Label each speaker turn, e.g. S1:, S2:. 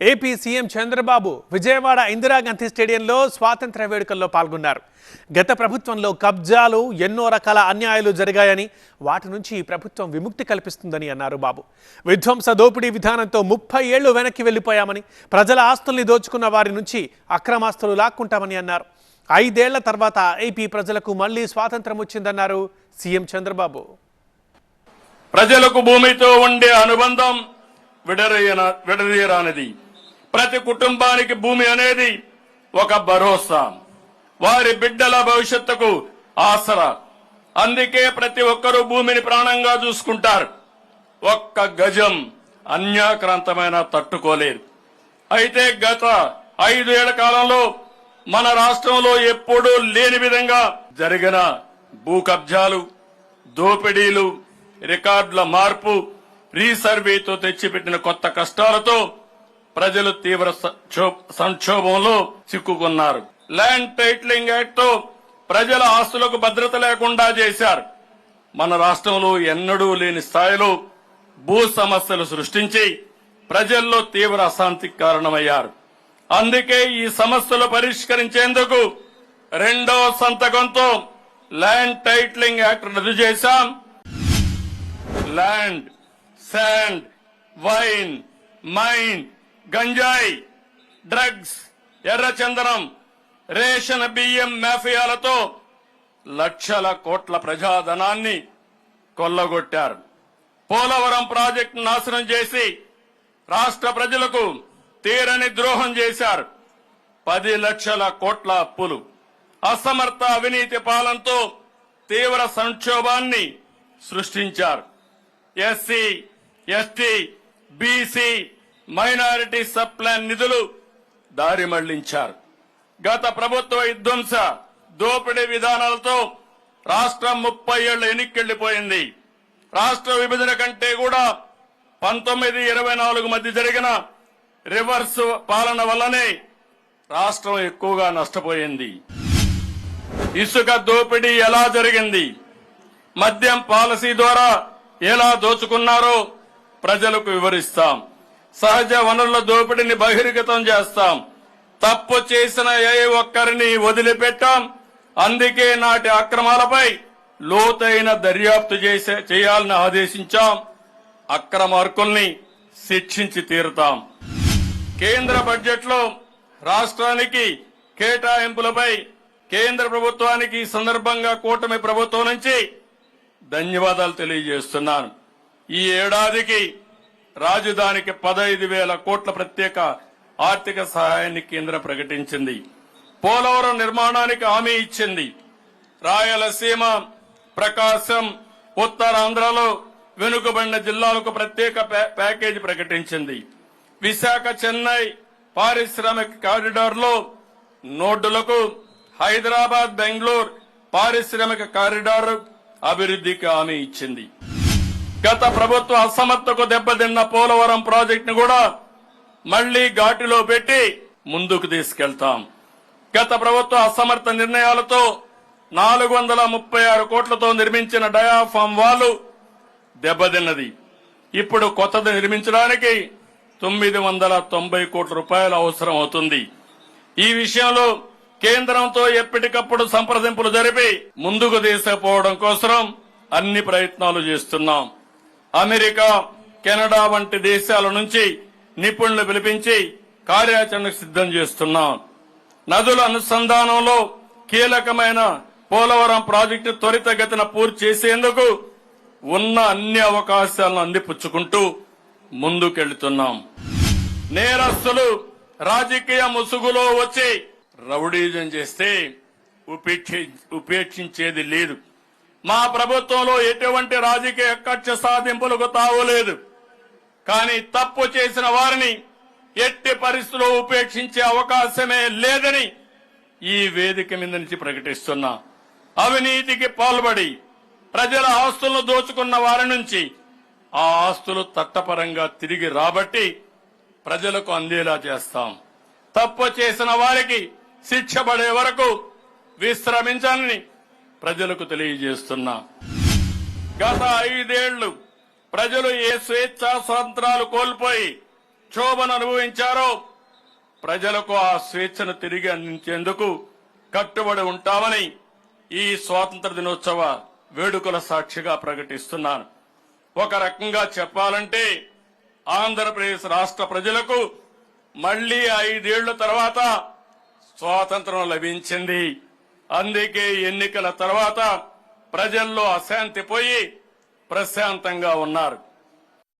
S1: AP CM Chandrababu Vijayawada Indira Gandhi స్టేడియంలో స్వాతంత్ర వేడుకల్లో పాల్గొన్నారు. గత ప్రభుత్వంలో కబ్జాలు ఎన్నో రకాల అన్యాయాలు జరిగాయని వాటి నుంచి ఈ ప్రభుత్వం విముక్తి కల్పిస్తుందని అన్నారు బాబు. విధ్వంస దోపిడీ విధానంతో ముప్పై ఏళ్ళు వెనక్కి వెళ్ళిపోయామని ప్రజల ఆస్తుల్ని దోచుకున్న వారి నుంచి అక్రమాస్తులు లాక్కుంటామని అన్నారు. ఐదేళ్ళ తర్వాత ఏపీ ప్రజలకు మళ్ళీ స్వాతంత్రం వచ్చిందన్నారు సీఎం చంద్రబాబు.
S2: ప్రజలకు భూమితో ఉండే అనుబంధం విడదీయన విడదీయరానిది ప్రతి కుటుంబానికి భూమి అనేది ఒక భరోసా. వారి బిడ్డల భవిష్యత్తుకు ఆసరా. అందుకే ప్రతి ఒక్కరూ భూమిని ప్రాణంగా చూసుకుంటారు. ఒక్క గజం అన్యాక్రాంతమైన తట్టుకోలేదు అయితే గత ఐదు ఏళ్ళ కాలంలో మన రాష్ట్రంలో ఎప్పుడూ లేని విధంగా జరిగిన భూ కబ్జాలు దోపిడీలు రికార్డుల మార్పు రీసర్వేతో తెచ్చిపెట్టిన కొత్త కష్టాలతో ప్రజలు తీవ్ర సంక్షో- సంక్షోభంలో చిక్కుకున్నారు. ల్యాండ్ టైట్లింగ్ యాక్ట్తో ప్రజల ఆస్తులకు భద్రత లేకుండా చేశారు. మన రాష్ట్రంలో ఎన్నడూ లేని స్థాయిలో భూ సమస్యలు సృష్టించి ప్రజల్లో తీవ్ర అశాంతికి కారణమయ్యారు. అందుకే ఈ సమస్యలు పరిష్కరించేందుకు రెండో సంతకంతో ల్యాండ్ టైట్లింగ్ యాక్ట్ రద్దు చేశాం. ల్యాండ్ శాండ్ వైన్ మైన్ గంజాయి డ్రగ్స్ ఎర్రచందనం రేషన్ బియ్యం మాఫియాలతో లక్షల కోట్ల ప్రజాధనాన్ని కొల్లగొట్టారు. పోలవరం ప్రాజెక్టు నాశనం చేసి రాష్ట్ర ప్రజలకు తీరని ద్రోహం చేశారు. పది లక్షల కోట్ల అప్పులు. అసమర్థ అవినీతి పాలనతో తీవ్ర సంక్షోభాన్ని సృష్టించారు. SC ST BC minority sub plan నిధులు దారి మళ్ళించారు. గత ప్రభుత్వ విధ్వంస దోపిడీ విధానాలతో రాష్ట్రం ముప్పై ఏళ్ళ ఎనిక్కెళ్ళిపోయింది రాష్ట్ర విభజన కంటే కూడా పంతొమ్మిది ఇరవై నాలుగు మధ్య జరిగిన రివర్స్ పాలన వల్లనే రాష్ట్రం ఎక్కువగా నష్టపోయింది. ఇసుక దోపిడీ ఎలా జరిగింది? మద్యం పాలసీ ద్వారా ఎలా దోచుకున్నారో ప్రజలకు వివరిస్తాం. సహజ వనరుల దోపిడీని బహిర్గతం చేస్తాం. తప్పు చేసిన ఏ ఒక్కరిని వదిలిపెట్టాం. అందుకే నాటి అక్రమాలపై లోతైన దర్యాప్తు చేసే చేయాలని ఆదేశించాం. అక్రమార్కుల్ని శిక్షించి తీరుతాం. కేంద్ర బడ్జెట్లో రాష్ట్రానికి కేటాయింపులపై కేంద్ర ప్రభుత్వానికి ఈ సందర్భంగా కూటమి ప్రభుత్వం నుంచి ధన్యవాదాలు తెలియజేస్తున్నాను. ఈ ఏడాదికి రాజధానికి పదహైదు వేల కోట్ల ప్రత్యేక ఆర్థిక సహాయాన్ని కేంద్రం ప్రకటించింది. పోలవరం నిర్మాణానికి హామీ ఇచ్చింది. రాయలసీమ ప్రకాశం ఉత్తరాంధ్రలో వెనుకబడిన జిల్లాలకు ప్రత్యేక ప్యా- ప్యాకేజీ ప్రకటించింది. విశాఖ చెన్నై పారిశ్రామిక కారిడార్లో నోడ్డులకు హైదరాబాద్ బెంగళూరు పారిశ్రామిక కారిడార్ అభివృద్ధికి హామీ ఇచ్చింది. గత ప్రభుత్వ అసమర్థకు దెబ్బతిన్న పోలవరం ప్రాజెక్టును కూడా మళ్ళీ ఘాటిలో పెట్టి ముందుకు తీసుకెళ్తాం. గత ప్రభుత్వ అసమర్థ నిర్ణయాలతో నాలుగు వందల ముప్పై ఆరు కోట్లతో నిర్మించిన డయాఫామ్ వాలు దెబ్బతిన్నది. ఇప్పుడు కొత్తది నిర్మించడానికి తొమ్మిది వందల తొంభై కోట్ల రూపాయలు అవసరం అవుతుంది. ఈ విషయంలో కేంద్రంతో ఎప్పటికప్పుడు సంప్రదింపులు జరిపి ముందుకు తీసుకుపోవడం కోసం అన్ని ప్రయత్నాలు చేస్తున్నాం. అమెరికా కెనడా వంటి దేశాల నుంచి నిపుణులు పిలిపించి కార్యాచరణకు సిద్ధం చేస్తున్నాం. నదుల అనుసంధానంలో కీలకమైన పోలవరం ప్రాజెక్టు త్వరితగతిన పూర్తి చేసేందుకు ఉన్న అన్ని అవకాశాలను అందిపుచ్చుకుంటూ ముందుకెళ్తున్నాం. నేరస్తులు రాజకీయ ముసుగులో వచ్చి రౌడీజం చేస్తే ఉపేక్ష ఉపేక్షించేది లేదు. మా ప్రభుత్వంలో ఎటువంటి రాజకీయ కక్ష సాధింపులకు తావులేదు కానీ తప్పు చేసిన వారిని ఎట్టి పరిస్థితుల్లో ఉపేక్షించే అవకాశమే లేదని ఈ వేదిక మీద నుంచి ప్రకటిస్తున్నా. అవినీతికి పాల్పడి ప్రజల ఆస్తులను దోచుకున్న వారి నుంచి ఆ ఆస్తులు చట్టపరంగా తిరిగి రాబట్టి ప్రజలకు అందేలా చేస్తాం. తప్పు చేసిన వారికి శిక్ష పడే వరకు విశ్రమించాలని ప్రజలకు తెలియజేస్తున్నా. గత ఐదేళ్ళు ప్రజలు ఏ స్వేచ్ఛా స్వాతంత్రాలు కోల్పోయి క్షోభను అనుభవించారో ప్రజలకు ఆ స్వేచ్ఛను తిరిగి అందించేందుకు కట్టుబడి ఉంటామని ఈ స్వాతంత్ర దినోత్సవ వేడుకల సాక్షిగా ప్రకటిస్తున్నాను. ఒక రకంగా చెప్పాలంటే ఆంధ్రప్రదేశ్ రాష్ట్ర ప్రజలకు మళ్ళీ ఐదేళ్ళ తర్వాత స్వాతంత్రం లభించింది. అందుకే ఎన్నికల తర్వాత ప్రజల్లో అశాంతి పోయి ప్రశాంతంగా ఉన్నారు.